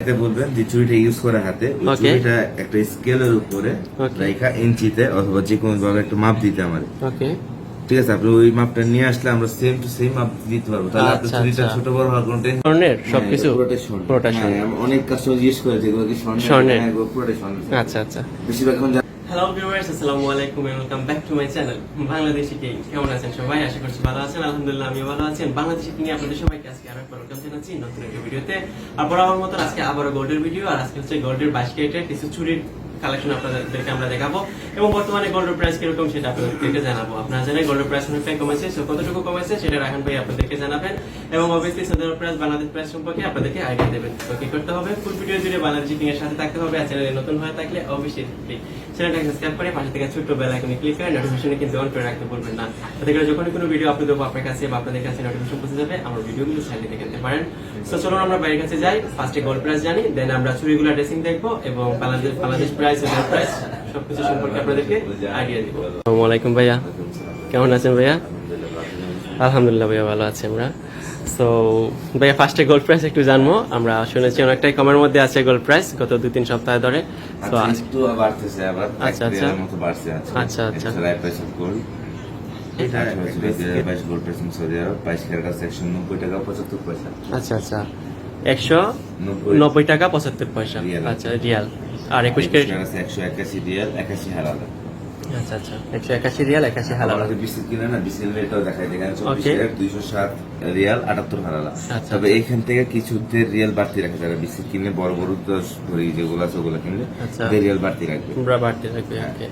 এতে বলবেন যে চুড়িটা ইউজ করে হাতে চুড়িটা একটা স্কেলের উপরে রেখা ইঞ্চিতে অথবা যে কোনো ভাবে একটা মাপ দিতে আমার ঠিক আছে আপনি ওই মাপটা নিয়ে আসলে আমরা সেম টু সেম মাপ দিতে পারব। তাহলে আপনার আচ্ছা, চুড়িটা আচ্ছা। ছোট বড় হওয়ার কোনো টেনশন স্বর্ণের সবকিছু পুরোটা স্বর্ণ হ্যাঁ, অনেক কাস্টমার জিজ্ঞেস করে যেগুলো কি স্বর্ণের। হ্যাঁ স্বর্ণ আচ্ছা আচ্ছা। বেশিরভাগ এখন হ্যালো ভিউয়ার্স আসসালামু আলাইকুম and welcome back to my channel Bangladeshi king কেমন আছেন সবাই? আশা করছি ভালো আছেন, আলহামদুলিল্লাহ আমিও ভালো আছেন বাংলাদেশি কিং আপনাদের সবাইকে আজকে আরও একবার ওয়েলকাম জানাচ্ছি নতুন একটা ভিডিওতে আর বরাবর মতো আজকে আবারও গোল্ডের ভিডিও আর আজকে হচ্ছে গোল্ডের বাইশ ক্যারেটের কিছু চুরির কালেকশন আপনাদেরকে আমরা দেখাবো। এবং বর্তমানে গোল্ডের প্রাইস কীরকম সেটা আপনাদেরকে জানাব। আপনারা জানেন গোল্ডের প্রাইস অনেকটাই কমেছে সো কতটুকু কমেছে সেটা রাখান ভাই আপনাদেরকে জানাবেন। এবং obviously Saudi price Bangladesh price সম্পর্কে আপনাদেরকে আইডিয়া দেবেন। তো কি করতে হবে? ফুল ভিডিও জুড়ে বাংলাদেশি কিং এর সাথে থাকতে হবে। আর চ্যানেলে নতুন হয়ে থাকলে অবশ্যই চ্যানেলটাকে সাবস্ক্রাইব করে পাশে থেকে ছোট্ট বেল আইকনে ক্লিক করে নোটিফিকেশনে কিন্তু অন করে রাখতে ভুলবেন না। তাতে করে যখনই কোনো ভিডিও আপলোড দেবো আপনার কাছে বা আপনাদের কাছে নোটিফিকেশন পৌঁছে যাবে, আমার ভিডিওগুলো সাইডে দেখে নিতে পারেন। সো চলুন আমরা বাইরের কাছে যাই। ফার্স্টে গোল্ড প্রাইস জানি দেন আমরা চুরিগুলো ড্রেসিং দেখব এবং বাংলাদেশ বাংলাদেশ প্রাইস প্রাইস সবকিছু সম্পর্কে আপনাদেরকে আইডিয়া দিব। আসসালামু আলাইকুম ভাইয়া। কেমন আছেন ভাইয়া? আলহামদুলিল্লাহ ভাইয়া ভালো আছি আমরা। সো ভাইয়া ফার্স্টে গোল্ড প্রাইস একটু জানব। আমরা শুনেছি অনেকটাই কমের মধ্যে আছে গোল্ড প্রাইস গত দুই তিন সপ্তাহ ধরে। তো আচ্ছা, একটু বাড়তেছে আবার। আচ্ছা, আচ্ছা। মতো বাড়ছে আজকে। আচ্ছা, আচ্ছা। গোল্ড একশো নব্বই টাকা পঁচাত্তর পয়সা। আচ্ছা আচ্ছা। একশো নব্বই। নব্বই টাকা পঁচাত্তর পয়সা। আচ্ছা রিয়াল। আর একুশ ক্যারেট একশো একাশি রিয়াল একাশি হারালা আচ্ছা আচ্ছা একশো একাশি রিয়াল একাশি হালাল। বিসিল কিনে না বিসিল রেটও দেখায় Okay. দুইশো সাত রিয়াল আটাত্তর হারালা আচ্ছা, তবে এইখান থেকে কিছুদের রিয়াল বাড়তি রাখে যারা বিসিল কিনে বড় বড় দশ ভরি যেগুলো আছে ওগুলো কিনলে আচ্ছা। রিয়াল বাড়তি রাখবে। আমরা বাড়তি রাখবে ওকে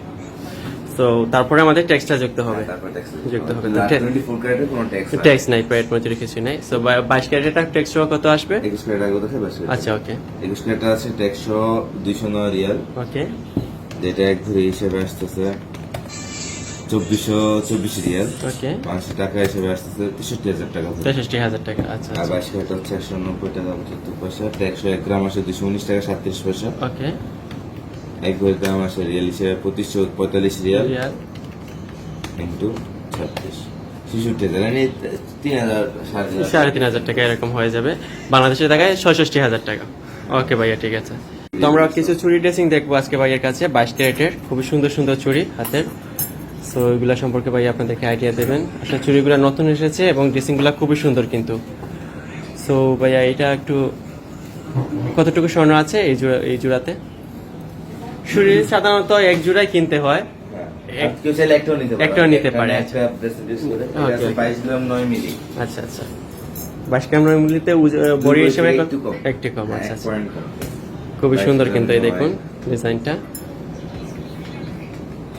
তো তারপরে আমাদের ট্যাক্সটা যুক্ত হবে। তারপর ট্যাক্স যুক্ত হবে। ট্যাক্স ট্যাক্স নাই। প্রাইট মজুরি কিছু নাই। সো বাইশ ক্যারেটের ট্যাক্স কত আসবে? একুশ ক্যারেট দেখে বেশ আচ্ছা ওকে একুশ ক্যারেট আছে ট্যাক্সশো দুইশো নয় রিয়াল। ওকে যেটা এক ভরি হিসেবে আসতেছে চব্বিশশো চব্বিশ রিয়াল। ওকে পাঁচশো টাকা হিসেবে আসতেছে তেষট্টি হাজার টাকা। তেষট্টি হাজার টাকা আচ্ছা আর বাইশ ক্যারেট হচ্ছে একশো নব্বই টাকা পঁচাত্তর পয়সা। একশো এক গ্রাম আসে দুশো উনিশ টাকা সাতত্রিশ পয়সা। ওকে এক ভরি গ্রাম আসে রিয়াল হিসেবে পঁচিশশো পঁয়তাল্লিশ রিয়াল। ইন্টু ছাব্বিশ। ছেষট্টি হাজার মানে তিন হাজার সাড়ে তিন হাজার। টাকা এরকম হয়ে যাবে। বাংলাদেশের টাকায় ছয়ষট্টি হাজার টাকা। ওকে ভাইয়া ঠিক আছে। তো আমরা কিছু চুরি ড্রেসিং দেখব আজকে ভাইয়ের কাছে বাইশ ক্যারেটের খুবই সুন্দর সুন্দর চুড়ি হাতের। সো এগুলা সম্পর্কে ভাই আপনাদেরকে আইডিয়া দেবেন। আসলে চুড়িগুলো নতুন এসেছে এবং ড্রেসিংগুলো খুবই সুন্দর কিন্তু। সো ভাইয়া এটা একটু কতটুকু স্বর্ণ আছে এই জোড়া এই জোড়াতে? চুড়ি সাধারণত এক জোড়াই কিনতে হয় কেউ চাইলে একটাও নিতে পারে একটাও নিতে পারে, আচ্ছা। bracelet use করে। এটা Okay, আছে okay. বাইশ গ্রাম নয় মিলি আচ্ছা আচ্ছা বাইশ ক্যামেরা মূল্যতে বড়ি হিসেবে একটু কম। একটু কম হ্যাঁ, আচ্ছা এক আচ্ছা point কম। খুবই সুন্দর কিন্তু এই দেখুন ডিজাইনটা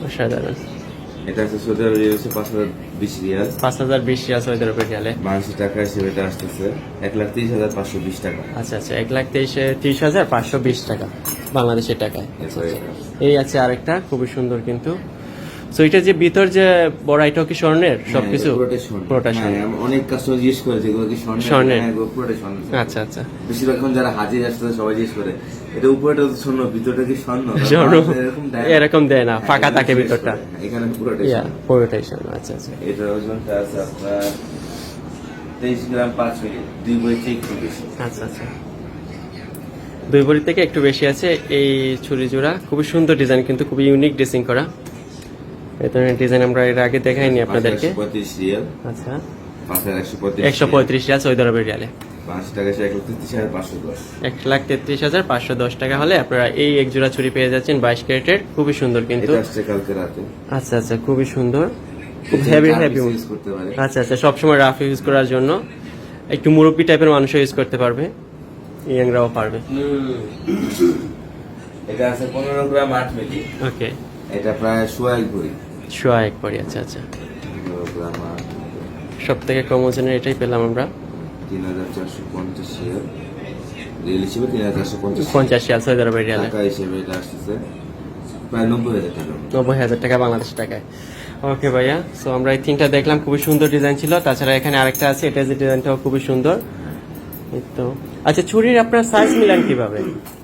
অসাধারণ এটা আছে সৌদি আরবে হচ্ছে পাঁচ হাজার বিশ রিয়াল। পাঁচ হাজার বিশ রিয়াল সৌদি আরবের রিয়ালে? বাংলাদেশি টাকা হিসেবে এটা আসতেছে এক লাখ তিরিশ হাজার পাঁচশো বিশ টাকা। আচ্ছা আচ্ছা এক লাখ তেইশে তিরিশ হাজার পাঁচশো বিশ টাকা বাংলাদেশের টাকায়। আচ্ছা, আচ্ছা। এই আছে আরেকটা খুবই সুন্দর কিন্তু। তো এটা যে ভিতর যে কি স্বর্ণের? সবকিছু হ্যাঁ, স্বর্ণ পুরোটা হ্যাঁ, অনেক কাস্টমার জিজ্ঞেস করে যেগুলো কি স্বর্ণের। হ্যাঁ, এগুলো আচ্ছা আচ্ছা। বেশিরভাগ এখন যারা হাজির সবাই জিজ্ঞেস করে এটা উপরেটা তো স্বর্ণ ভিতরটা কি স্বর্ণ? স্বর্ণ। এরকম দেয় না। ফাঁকা থাকে ভিতরটা। এখানে পুরোটাই পুরোটাই স্বর্ণ আচ্ছা আচ্ছা। ওজনটা আছে আপনার তেইশ গ্রাম পাঁচ মিনিট দুই বই একটু বেশি। আচ্ছা আচ্ছা। দুই ভরি থেকে একটু বেশি আছে এই ছুরি জোড়া। খুবই সুন্দর ডিজাইন কিন্তু খুবই ইউনিক ড্রেসিং করা। ধরনের ডিজাইন আমরা এর আগে দেখাইনি আপনাদেরকে। আচ্ছা। একশো পঁয়ত্রিশ রিয়াল। সৌদি আরবের রিয়ালে। এক লাখ তেত্রিশ হাজার পাঁচশো দশ টাকা হলে আপনারা এই এক জোড়া ছুরি পেয়ে যাচ্ছেন বাইশ ক্যারেটের। খুবই সুন্দর কিন্তু। এটা আসছে কালকে রাতে। আচ্ছা আচ্ছা খুবই সুন্দর। খুব হেভি হেভি আচ্ছা আচ্ছা সবসময় রাফ ইউজ করার জন্য। একটু মুরব্বী টাইপের মানুষও ইউজ করতে পারবে। ইয়াংরাও পারবে। এটা আছে পনেরো গ্রাম আট মিলি। ওকে এটা প্রায় সোয়া এক শোয়া এক পরি আচ্ছা আচ্ছা। সব থেকে কম ওজনের এটাই পেলাম আমরা। তিন হাজার চারশো পঞ্চাশ রিয়াল হিসেবে তিন হাজার চারশো পঞ্চাশ পঞ্চাশ রিয়াল সৌদি আরবের রিয়ালে টাকা হিসেবে এটা আসতেছে। প্রায় নব্বই হাজার টাকা। নব্বই হাজার টাকা বাংলাদেশ টাকায়। ওকে ভাইয়া। সো আমরা এই তিনটা দেখলাম খুবই সুন্দর ডিজাইন ছিল। তাছাড়া এখানে আরেকটা আছে এটা যে ডিজাইনটাও খুবই সুন্দর। তো। আচ্ছা ছুরির আপনার সাইজ মিলান কীভাবে?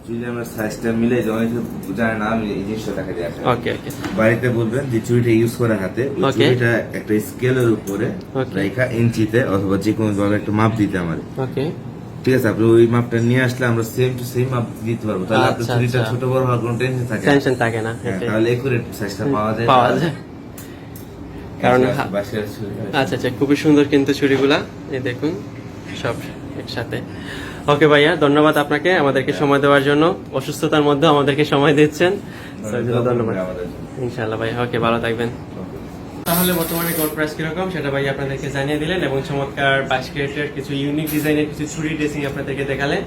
যদি আমরা সাইজটা মিলে যে অনেকে জানে না আমি এই জিনিসটা দেখা যায় ওকে ওকে বাড়িতে বলবেন যে চুড়িটা ইউজ করে হাতে ওই চুড়িটা একটা স্কেলের উপরে রেখা ইঞ্চিতে অথবা যে কোনো একটা মাপ দিতে আমার ওকে ঠিক আছে আপনি ওই মাপটা নিয়ে আসলে আমরা সেম টু সেম মাপ দিতে পারব। তাহলে আপনার আচ্ছা, চুরিটা আচ্ছা। ছোট বড় হওয়ার কোনো টেনশন থাকে টেনশন থাকে না হ্যাঁ, তাহলে একুরেট সাইজটা পাওয়া যায়। পাওয়া যায়। কারণ আচ্ছা আচ্ছা খুবই সুন্দর কিন্তু চুড়িগুলা। এই দেখুন সব একসাথে। ওকে ভাইয়া ধন্যবাদ আপনাকে আমাদেরকে সময় দেওয়ার জন্য। অসুস্থতার মধ্যে আমাদেরকে সময় দিচ্ছেন। এর ধন্যবাদ। ইনশাআল্লাহ ভাই ওকে ভালো থাকবেন। তাহলে বর্তমানে গোল্ড প্রাইস কীরকম? সেটা ভাই আপনাদেরকে জানিয়ে দিলেন এবং চমৎকার বাইশ ক্যারেটের কিছু ইউনিক ডিজাইনের কিছু ছুরি ড্রেসিং আপনাদেরকে দেখালেন।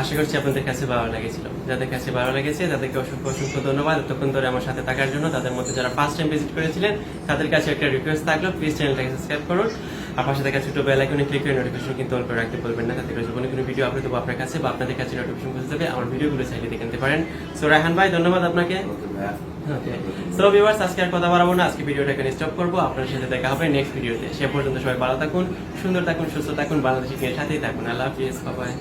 আশা করছি আপনাদের কাছে ভালো লেগেছিল। যাদের কাছে ভালো লেগেছে তাদেরকে অসংখ্য অসংখ্য ধন্যবাদ। এতক্ষণ ধরে আমার সাথে থাকার জন্য তাদের মধ্যে যারা ফার্স্ট টাইম ভিজিট করেছিলেন তাদের কাছে একটা রিকোয়েস্ট থাকল প্লিজ চ্যানেলটাকে সাবস্ক্রাইব করুন। আর পাশে থাকা ছোট বেল আইকনে ক্লিক করে নোটিফিকেশন কিন্তু অল করে রাখতে বলবেন না। তাতে করে যখন কোনো ভিডিও আপলোড দেবো আপনার কাছে বা আপনাদের কাছে নোটিফিকেশন পৌঁছে যাবে। আমার ভিডিওগুলো চাইলে দেখে নিতে পারেন। সো রায়হান ভাই ধন্যবাদ আপনাকে। ওকে সো ভিউয়ার্স আজকে আর কথা বাড়াবো না। আজকে ভিডিওটা এখানে স্টপ করব। আপনার সাথে দেখা হবে নেক্সট ভিডিওতে সে পর্যন্ত সবাই ভালো থাকুন সুন্দর থাকুন সুস্থ থাকুন বাংলাদেশি সাথেই থাকুন। আল্লাহ হাফিজ বাবাই